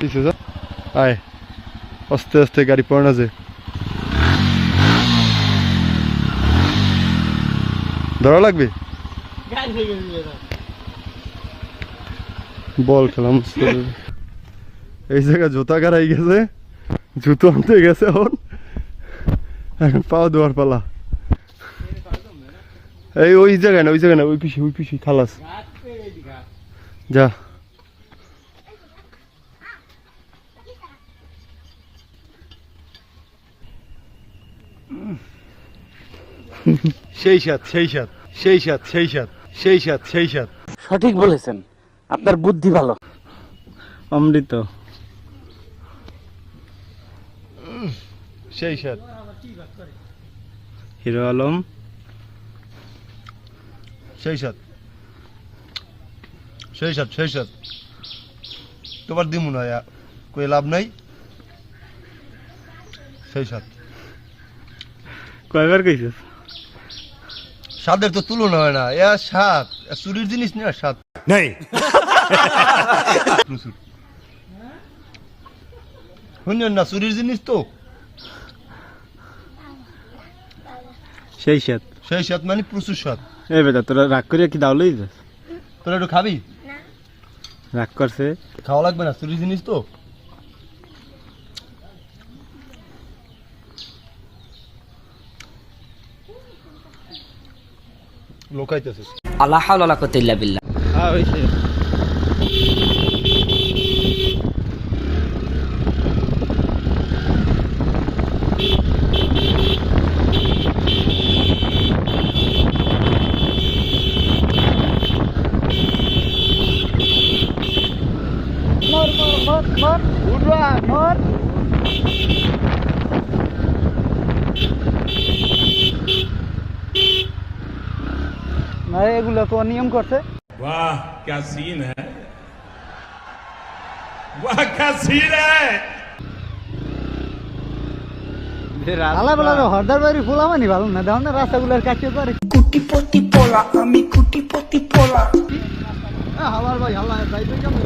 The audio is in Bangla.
পিছে যা আয় আস্তে আস্তে গাড়ি পড়ে না যে। ধরা লাগবে? বল খেলাম। এই জায়গায় জুতা গাড়াই গেছে। জুতো আনতে গেছে এখন। এখন পাও দেওয়ার পালা। এই ওই জায়গায় না, ওই জায়গায় না, ওই পিছি ওই পিছি, খালাস। যা। সেই সাত সেই সাত সেই সাত সেই সাত সেই সাত সেই সাত। সঠিক বলেছেন। আপনার বুদ্ধি ভালো। অমৃত। সেই সাত। হিরো আলম। সেই সাত। সেই সাত সেই সাত। তোমার দিমু না কই লাভ নাই? সেই সাত। কয়বার কইছিস? স্বাদের তো তুলনা হয় না। এ স্বাদ। চুরির জিনিস না স্বাদ। নেই। শুনছেন না চুরির জিনিস তো। সেই সাত সেই স্বাদ মানে প্রচুর স্বাদ। এই বেটা তোরা রাগ করিয়া কি দাওলেই তোরা একটু খাবি? রাগ করছে। খাওয়া লাগবে না চুরির জিনিস তো। লোকাইতেছে আল্লাহ হাওলা কুওয়াতা ইল্লা বিল্লাহ। হ্যাঁ হইছে না এগুলো তো নিয়ম করছে। বাহ ক্যা সিন হ্যাঁ? বাহ ক্যা সিন হ্যাঁ? হরদার না কাছে কুটিপতি আমি কুটিপতি পোলা। আমার ভাই আল্লাহ কেমন